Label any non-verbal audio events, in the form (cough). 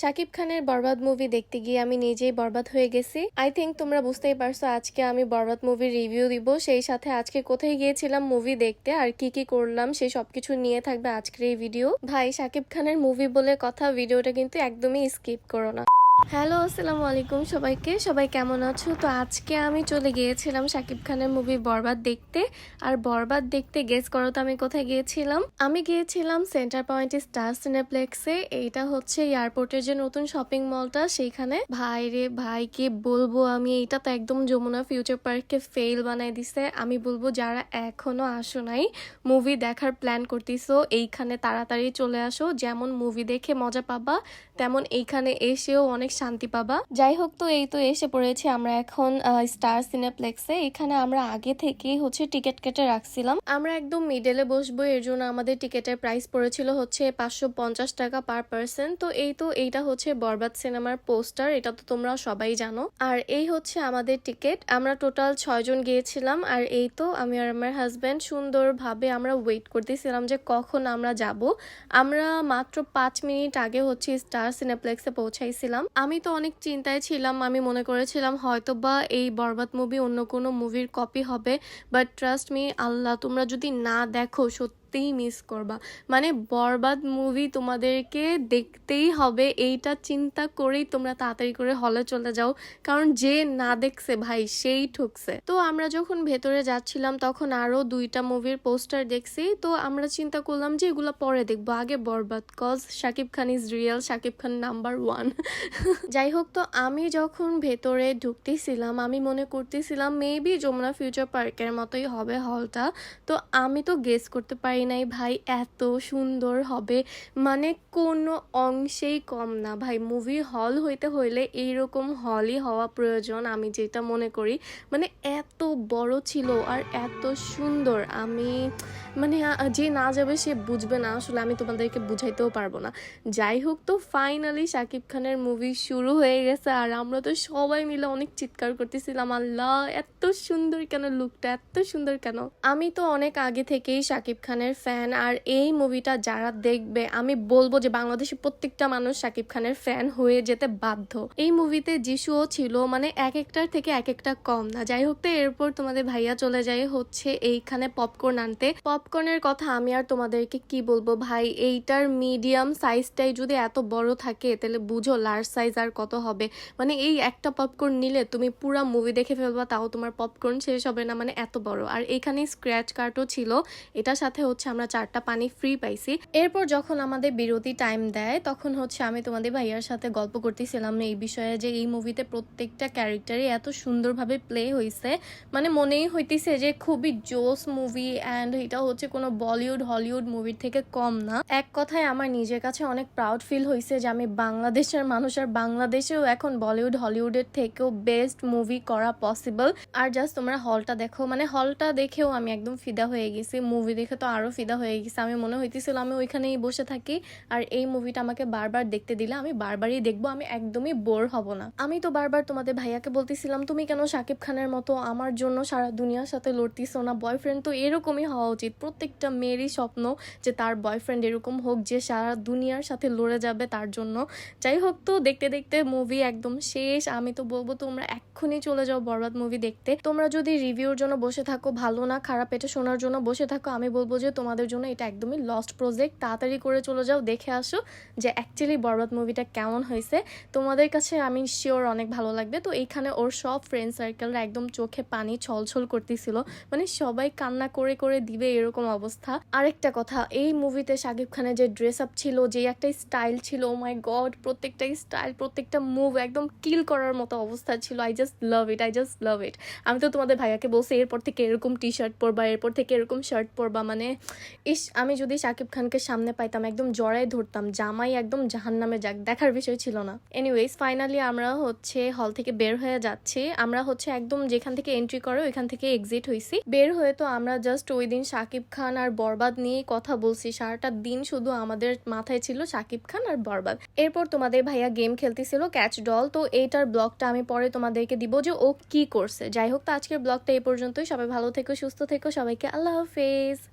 শাকিব খানের বরবাদ মুভি দেখতে গিয়ে আমি নিজেই বরবাদ হয়ে গেছি। আই থিঙ্ক তোমরা বুঝতেই পারছ, আজকে আমি বরবাদ মুভির রিভিউ দিব। সেই সাথে আজকে কোথায় গিয়েছিলাম মুভি দেখতে, আর কি কি করলাম, সেই সবকিছু নিয়ে থাকবে আজকের এই ভিডিও ভাই শাকিব খানের মুভি বলে কথা ভিডিওটা কিন্তু একদমই স্কিপ করো না। হ্যালো, আসসালামু আলাইকুম সবাইকে। সবাই কেমন আছো? তো আজকে আমি চলে গিয়েছিলাম শাকিব খানের মুভি বরবাদ দেখতে। আর বরবাদ দেখতে গেস করো তো আমি কোথায় গিয়েছিলাম? আমি গিয়েছিলাম সেন্টার পয়েন্ট স্টার সিনেপ্লেক্সে এইটা হচ্ছে এয়ারপোর্টের যে নতুন শপিং মলটা সেইখানে। ভাই রে ভাই বলব আমি? এইটা তো একদম যমুনা ফিউচার পার্ককে ফেল বানাই দিছে। আমি বলব যারা এখনও আসো নাই মুভি দেখার প্ল্যান করতেছো, এইখানে তাড়াতাড়ি চলে আসো। যেমন মুভি দেখে মজা পাবা, তেমন এইখানে এসেও অনেক শান্তি পাবা। যাই হোক তো, এই তো এসে পড়েছি আমরা এখন স্টার সিনেপ্লেক্সে এখানে আমরা আগে থেকেই হচ্ছে টিকিট কেটে রাখছিলাম। আমরা একদম মিডেলে বসবো, এর জন্য আমাদের টিকিটের প্রাইস পড়েছিল হচ্ছে পাঁচশো পঞ্চাশ টাকা পার পার্সন তো এই তো, এইটা হচ্ছে বরবাদ সিনেমার পোস্টার এটা তো তোমরা সবাই জানো। আর এই হচ্ছে আমাদের টিকিট। আমরা টোটাল ছয়জন গিয়েছিলাম, আর এই তো আমি আর আমার হাজব্যান্ড সুন্দরভাবে আমরা ওয়েট করতেছিলাম যে কখন আমরা যাব। আমরা মাত্র পাঁচ মিনিট আগে হচ্ছে স্টার সিনেপ্লেক্সে পৌঁছাইছিলাম। আমি তো অনেক চিন্তায় ছিলাম। আমি মনে করেছিলাম হয়তো বা এই বরবাদ মুভি অন্য কোনো মুভির কপি হবে। বাট ট্রাস্ট মি আল্লাহ, তোমরা যদি না দেখো সত্যিই মিস করবা। মানে বরবাদ মুভি তোমাদেরকে দেখতেই হবে, এইটা চিন্তা করেই তোমরা তাড়াতাড়ি করে হলে চলে যাও, কারণ যে না দেখছে ভাই, সেই ঠুকছে। তো আমরা যখন ভেতরে যাচ্ছিলাম, তখন আরও দুইটা মুভির পোস্টার দেখছি, তো আমরা চিন্তা করলাম যে এগুলো পরে দেখব। আগে Borbaad cause Shakib Khan is real Shakib Khan number one (laughs) যাই হোক, তো আমি যখন ভেতরে ঢুকতেছিলাম, আমি মনে করতেছিলাম মেবি যমুনা ফিউচার পার্কের মতোই হবে হলটা তো আমি তো গেস করতে পারি নাই, ভাই, এত সুন্দর হবে। মানে কোনো অংশেই কম না, ভাই। মুভি হল হইতে হইলে এইরকম হলই হওয়া প্রয়োজন, আমি যেটা মনে করি। মানে এত বড় ছিল আর এত সুন্দর, আমি মানে যে না যাবে সে বুঝবে না। আসলে আমি তোমাদেরকে বুঝাইতেও পারব না। যাই হোক তো ফাইনালি শাকিব খানের মুভি শুরু হয়ে গেছে। আর আমরা তো সবাই মিলে অনেক চিৎকার করতেছিলাম, আল্লাহ, এত সুন্দর কেন লুকটা এত সুন্দর কেন? আমি তো অনেক আগে থেকেই শাকিব খানের ফ্যান আর এই মুভিটা যারা দেখবে, আমি বলব যে বাংলাদেশে প্রত্যেকটা মানুষ শাকিব খানের ফ্যান হয়ে যেতে বাধ্য। এই মুভিতে যিশুও ছিল মানে এক একটার থেকে এক একটা কম না। যাই হোক তো, এরপর তোমাদের ভাইয়া চলে যায় হচ্ছে এইখানে পপকর্ন আনতে। পপকর্নের কথা আমি আর তোমাদেরকে কি বলব ভাই? এইটার মিডিয়াম সাইজটাই যদি এত বড় থাকে, তাহলে বুঝো লার্জ সাইজ আর কত হবে। মানে এই একটা পপকর্ন নিলে তুমি পুরো মুভি দেখে ফেলবা, তাও তোমার পপকর্ন শেষ হবে না মানে এত বড়। আর এখানে স্ক্র্যাচ কার্টও ছিল। এটার সাথে হচ্ছে আমরা চারটা পানি ফ্রি পাইছি। এরপর যখন আমাদের বিরতি টাইম দেয়, তখন হচ্ছে আমি তোমাদের ভাইয়ার সাথে গল্প করতেছিলাম এই বিষয়ে যে এই মুভিতে প্রত্যেকটা ক্যারেক্টারই এত সুন্দরভাবে প্লে হয়েছে মানে মনেই হইতেছে যে খুবই জোস মুভি অ্যান্ড এটা হচ্ছে কোনো বলিউড, হলিউড মুভির থেকে কম না। এক কথায় আমার নিজের কাছে অনেক প্রাউড ফিল হয়েছে যে আমি বাংলাদেশের মানুষ আর বাংলাদেশেও এখন বলিউড, হলিউডের থেকেও বেস্ট মুভি করা পসিবল আর জাস্ট তোমরা হলটা দেখো মানে হলটা দেখেও আমি একদম ফিদা হয়ে গেছি। মুভি দেখে তো আরও ফিদা হয়ে গেছি। আমি মনে হইতেছিল আমি ওইখানেই বসে থাকি। আর এই মুভিটা আমাকে বারবার দেখতে দিলে আমি বারবারই দেখব, আমি একদমই বোর হব না। আমি তো বারবার তোমাদের ভাইয়াকে বলতেছিলাম, তুমি কেন শাকিব খানের মতো আমার জন্য সারা দুনিয়ার সাথে লড়তিছো না? বয়ফ্রেন্ড তো এরকমই হওয়া উচিত। প্রত্যেকটা মেয়েরই স্বপ্ন যে তার বয়ফ্রেন্ড এরকম হোক, যে সারা দুনিয়ার সাথে লড়ে যাবে তার জন্য। যাই হোক তো, দেখতে দেখতে মুভি একদম শেষ। আমি তো বলব তোমরা এক্ষুনি চলে যাও বরবাদ মুভি দেখতে। তোমরা যদি রিভিউর জন্য বসে থাকো, ভালো না, খারাপ, এটা শোনার জন্য বসে থাকো, আমি বলব যে তোমাদের জন্য এটা একদমই লস্ট প্রজেক্ট তাড়াতাড়ি করে চলে যাও, দেখে আসো যে অ্যাকচুয়ালি বরবাদ মুভিটা কেমন হয়েছে। তোমাদের কাছে আমি শিওর অনেক ভালো লাগবে। তো এইখানে ওর সব ফ্রেন্ড সার্কেলরা একদম চোখে পানি ছলছল করতেছিল। মানে সবাই কান্না করে করে দিবে এরকম অবস্থা। আরেকটা কথা, এই মুভিতে শাকিব খানের যে ড্রেস আপ ছিল, যে একটা স্টাইল ছিল মাই গড প্রত্যেকটা স্টাইল প্রত্যেকটা মুভ একদম কিল করার মতো অবস্থা ছিল। I just love it I just love it আমি তো তোমাদের ভাইয়াকে বলছি, এরপর থেকে এরকম টি শার্ট পরবা, এরপর থেকে এরকম শার্ট পরবা মানে ইস, আমি যদি শাকিব খানকে সামনে পাইতাম, একদম জড়াই ধরতাম, জামাই একদম জাহান নামে যাক, দেখার বিষয় ছিল না। এনিওয়েজ ফাইনালি আমরা হচ্ছে হল থেকে বের হয়ে যাচ্ছি। আমরা হচ্ছে একদম যেখান থেকে এন্ট্রি করো, ওইখান থেকে এক্সিট হয়েছি বের হয়ে তো আমরা জাস্ট ওই দিন শাকিব খান আর বরবাদ নিয়ে কথা বলছি। সারাটা দিন শুধু আমাদের মাথায় ছিল শাকিব খান আর বরবাদ। এরপর তোমাদের ভাইয়া গেম খেলতেছিল ক্যাচ ডল তো এইটার ব্লগটা আমি পরে তোমাদেরকে দিব যে ও কি করছে। যাই হোক, তো আজকের ব্লগটা এই পর্যন্তই। সবাই ভালো থেকো, সুস্থ থেকো। সবাইকে আল্লাহ হাফেজ।